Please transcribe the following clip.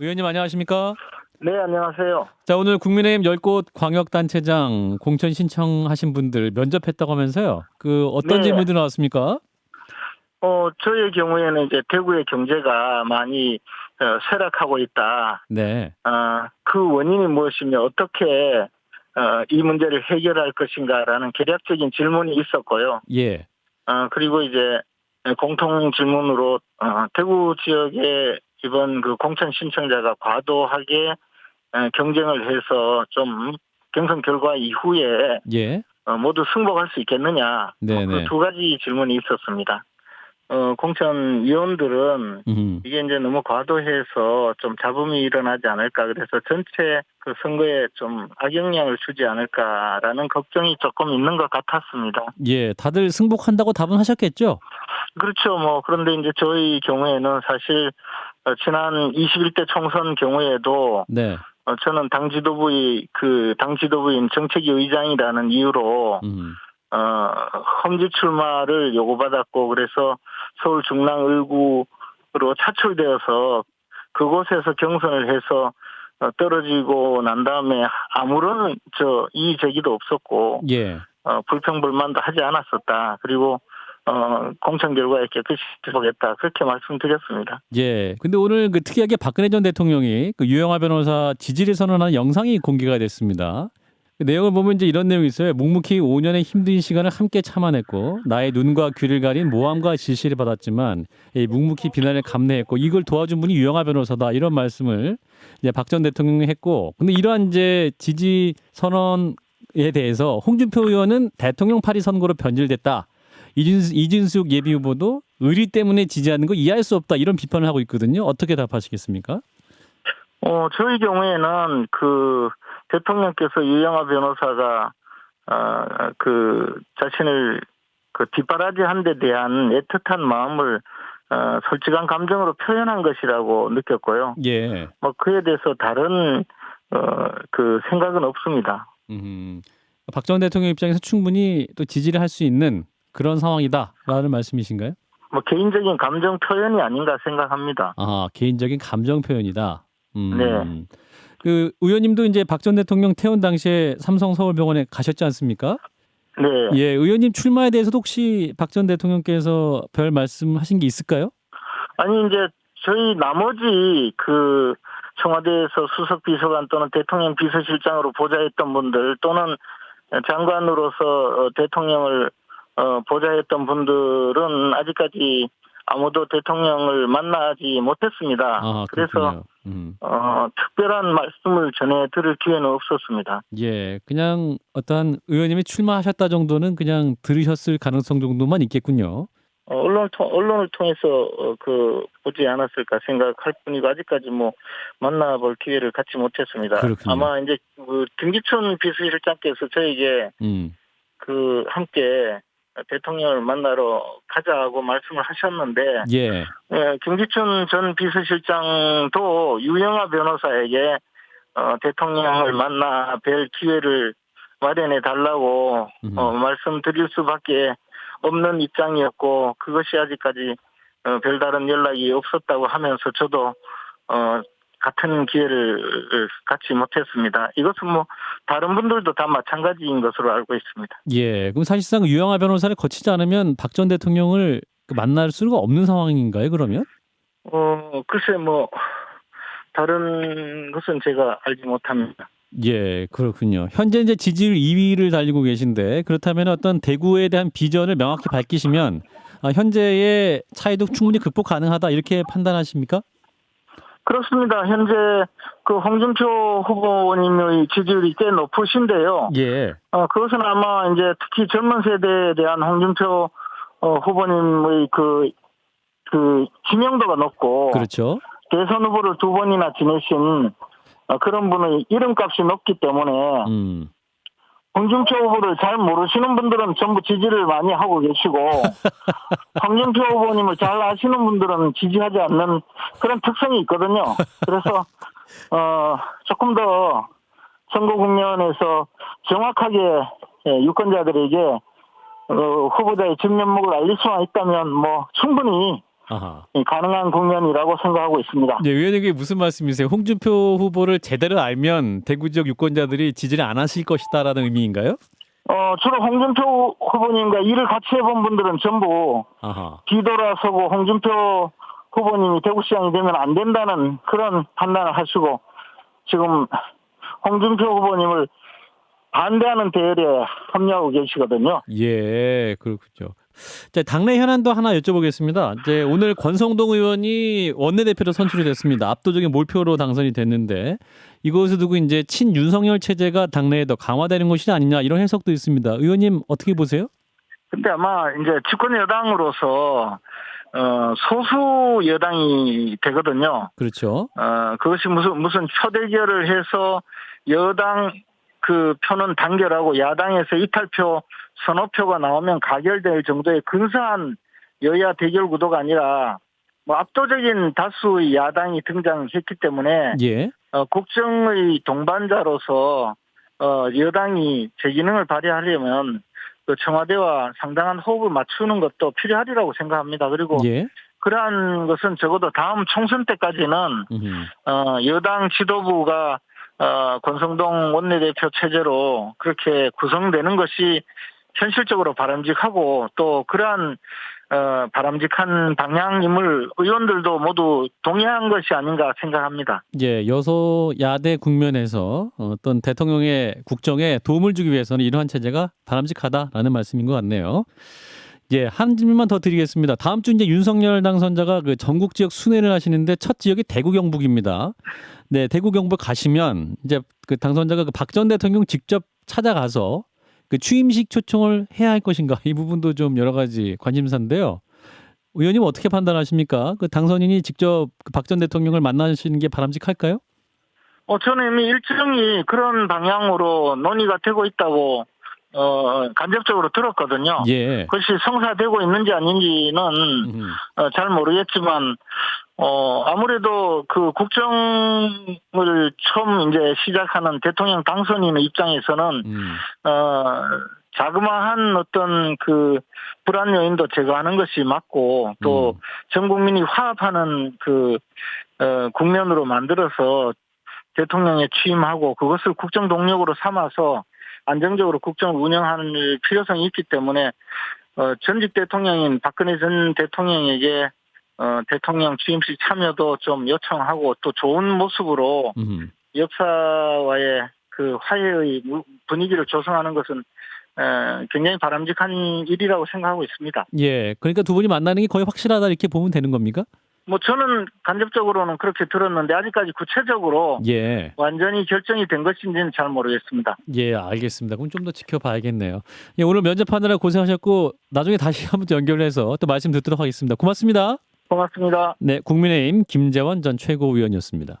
의원님 안녕하십니까? 네, 안녕하세요. 자 오늘 국민의힘 열꽃 광역단체장 공천 신청하신 분들 면접했다고 하면서요. 그 어떤 네. 질문들이 나왔습니까? 어, 저의 경우에는 이제 대구의 경제가 많이 어, 쇠락하고 있다. 네. 어, 그 원인이 무엇이며 어떻게 어, 이 문제를 해결할 것인가라는 개략적인 질문이 있었고요. 예. 어, 그리고 이제 공통 질문으로 어, 대구 지역의 이번 그 공천 신청자가 과도하게 어, 경쟁을 해서 좀 경선 결과 이후에 예. 어, 모두 승복할 수 있겠느냐. 네네. 그두 가지 질문이 있었습니다. 어, 공천 위원들은 음. 이게 이제 너무 과도해서 좀 잡음이 일어나지 않을까. 그래서 전체 그 선거에 좀 악영향을 주지 않을까라는 걱정이 조금 있는 것 같았습니다. 예. 다들 승복한다고 답은 하셨겠죠? 그렇죠. 뭐, 그런데 이제 저희 경우에는 사실 어, 지난 21대 총선 경우에도 네. 어, 저는 당 지도부의 그 당 지도부인 정책위 의장이라는 이유로 음. 어, 험지 출마를 요구받았고 그래서 서울 중랑 을구로 차출되어서 그곳에서 경선을 해서 어, 떨어지고 난 다음에 아무런 저 이의 제기도 없었고 예. 어, 불평불만도 하지 않았었다. 그리고 어, 공천 결과에 깨끗이 보겠다. 그렇게 말씀드렸습니다. 예. 근데 오늘 그 특이하게 박근혜 전 대통령이 그 유영하 변호사 지지를 선언하는 영상이 공개가 됐습니다. 그 내용을 보면 이제 이런 내용이 있어요. 묵묵히 5년의 힘든 시간을 함께 참아냈고 나의 눈과 귀를 가린 모함과 질시를 받았지만 이 묵묵히 비난을 감내했고 이걸 도와준 분이 유영하 변호사다 이런 말씀을 이제 박 전 대통령이 했고 근데 이러한 이제 지지 선언에 대해서 홍준표 의원은 대통령 파리 선거로 변질됐다. 이준수, 이준숙 예비 후보도 의리 때문에 지지하는 거 이해할 수 없다 이런 비판을 하고 있거든요. 어떻게 답하시겠습니까? 어, 저희 경우에는 그 대통령께서 유영하 변호사가 어, 그 자신을 그 뒷바라지한 데 대한 애틋한 마음을 어, 솔직한 감정으로 표현한 것이라고 느꼈고요. 예. 뭐 그에 대해서 다른 어, 그 생각은 없습니다. 음. 박전 대통령 입장에서 충분히 또 지지를 할 수 있는 그런 상황이다라는 말씀이신가요? 뭐 개인적인 감정 표현이 아닌가 생각합니다. 아 개인적인 감정 표현이다. 음. 네. 그 의원님도 이제 박 전 대통령 퇴원 당시에 삼성 서울병원에 가셨지 않습니까? 네. 예, 의원님 출마에 대해서도 혹시 박 전 대통령께서 별 말씀하신 게 있을까요? 아니 이제 저희 나머지 그 청와대에서 수석 비서관 또는 대통령 비서실장으로 보좌했던 분들 또는 장관으로서 어, 대통령을 어, 보좌했던 분들은 아직까지 아무도 대통령을 만나지 못했습니다. 아, 그래서. 음. 어, 특별한 말씀을 전해 들을 기회는 없었습니다. 예, 그냥 어떠한 의원님이 출마하셨다 정도는 그냥 들으셨을 가능성 정도만 있겠군요. 어, 언론 통 언론을 통해서 어, 그 보지 않았을까 생각할 뿐이고 아직까지 뭐 만나볼 기회를 갖지 못했습니다. 그렇군요. 아마 이제 그 김기춘 비서실장께서 저에게 음, 그 함께 대통령을 만나러 가자고 말씀을 하셨는데 예, 예, 김기춘 전 비서실장도 유영하 변호사에게 어, 대통령을 만나 뵐 기회를 마련해 달라고 음. 어, 말씀드릴 수밖에 없는 입장이었고 그것이 아직까지 어, 별다른 연락이 없었다고 하면서 저도 어, 같은 기회를 갖지 못했습니다. 이것은 뭐 다른 분들도 다 마찬가지인 것으로 알고 있습니다. 예. 그럼 사실상 유영하 변호사를 거치지 않으면 박 전 대통령을 그 만날 수가 없는 상황인가요? 그러면? 어 글쎄 뭐 다른 것은 제가 알지 못합니다. 예, 그렇군요. 현재 이제 지지율 2위를 달리고 계신데 그렇다면 어떤 대구에 대한 비전을 명확히 밝히시면 아, 현재의 차이도 충분히 극복 가능하다 이렇게 판단하십니까? 그렇습니다. 현재 그 홍준표 후보님의 지지율이 꽤 높으신데요. 예. 어, 그것은 아마 이제 특히 젊은 세대에 대한 홍준표 어, 후보님의 그, 그 지명도가 높고 그렇죠. 대선 후보를 두 번이나 지내신 어, 그런 분의 이름값이 높기 때문에 음. 홍준표 후보를 잘 모르시는 분들은 전부 지지를 많이 하고 계시고 홍준표 후보님을 잘 아시는 분들은 지지하지 않는 그런 특성이 있거든요. 그래서 어 조금 더 선거 국면에서 정확하게 예, 유권자들에게 어, 후보자의 진면목을 알릴 수만 있다면 뭐 충분히 아하. 가능한 국면이라고 생각하고 있습니다. 네, 의원님께 무슨 말씀이세요? 홍준표 후보를 제대로 알면 대구 지역 유권자들이 지지를 안 하실 것이다라는 의미인가요? 어, 주로 홍준표 후보님과 일을 같이 해본 분들은 전부 아하. 뒤돌아서고 홍준표 후보님이 대구시장이 되면 안 된다는 그런 판단을 하시고 지금 홍준표 후보님을 반대하는 대열에 합류하고 계시거든요. 예, 그렇군요. 자, 당내 현안도 하나 여쭤보겠습니다. 이제 오늘 권성동 의원이 원내대표로 선출이 됐습니다. 압도적인 몰표로 당선이 됐는데 이것을 두고 이제 친 윤석열 체제가 당내에 더 강화되는 것이 아니냐 이런 해석도 있습니다. 의원님 어떻게 보세요? 근데 아마 이제 집권 여당으로서 어, 소수 여당이 되거든요. 그렇죠. 어, 그것이 무슨 무슨 초대결을 해서 여당 그 표는 단결하고 야당에서 이탈표 선호표가 나오면 가결될 정도의 근사한 여야 대결 구도가 아니라 뭐 압도적인 다수의 야당이 등장했기 때문에 예. 어, 국정의 동반자로서 어, 여당이 제 기능을 발휘하려면 그 청와대와 상당한 호흡을 맞추는 것도 필요하리라고 생각합니다. 그리고 예. 그러한 것은 적어도 다음 총선 때까지는. 어, 여당 지도부가 어, 권성동 원내대표 체제로 그렇게 구성되는 것이 현실적으로 바람직하고 또 그러한 어, 바람직한 방향임을 의원들도 모두 동의한 것이 아닌가 생각합니다. 예, 여소 야대 국면에서 어떤 대통령의 국정에 도움을 주기 위해서는 이러한 체제가 바람직하다라는 말씀인 것 같네요. 예, 한 질문만 더 드리겠습니다. 다음 주 이제 윤석열 당선자가 그 전국 지역 순회를 하시는데 첫 지역이 대구 경북입니다. 네, 대구 경북 가시면 이제 그 당선자가 그 박 전 대통령 직접 찾아가서 그 취임식 초청을 해야 할 것인가 이 부분도 좀 여러 가지 관심사인데요. 의원님 어떻게 판단하십니까? 그 당선인이 직접 그 박 전 대통령을 만나시는 게 바람직할까요? 어, 저는 이미 일정이 그런 방향으로 논의가 되고 있다고 어, 간접적으로 들었거든요. 예. 그것이 성사되고 있는지 아닌지는 음, 어, 잘 모르겠지만 어 아무래도 그 국정을 처음 이제 시작하는 대통령 당선인의 입장에서는 음, 어 자그마한 어떤 그 불안 요인도 제거하는 것이 맞고 또 음. 전 국민이 화합하는 그 어, 국면으로 만들어서 대통령에 취임하고 그것을 국정 동력으로 삼아서 안정적으로 국정을 운영하는 필요성이 있기 때문에 어, 전직 대통령인 박근혜 전 대통령에게 어, 대통령 취임식 참여도 좀 요청하고 또 좋은 모습으로 음. 역사와의 그 화해의 무- 분위기를 조성하는 것은 어, 굉장히 바람직한 일이라고 생각하고 있습니다. 예. 그러니까 두 분이 만나는 게 거의 확실하다 이렇게 보면 되는 겁니까? 뭐 저는 간접적으로는 그렇게 들었는데 아직까지 구체적으로 예. 완전히 결정이 된 것인지는 잘 모르겠습니다. 예, 알겠습니다. 그럼 좀 더 지켜봐야겠네요. 예, 오늘 면접하느라 고생하셨고 나중에 다시 한번 또 연결해서 또 말씀 듣도록 하겠습니다. 고맙습니다. 고맙습니다. 네, 국민의힘 김재원 전 최고위원이었습니다.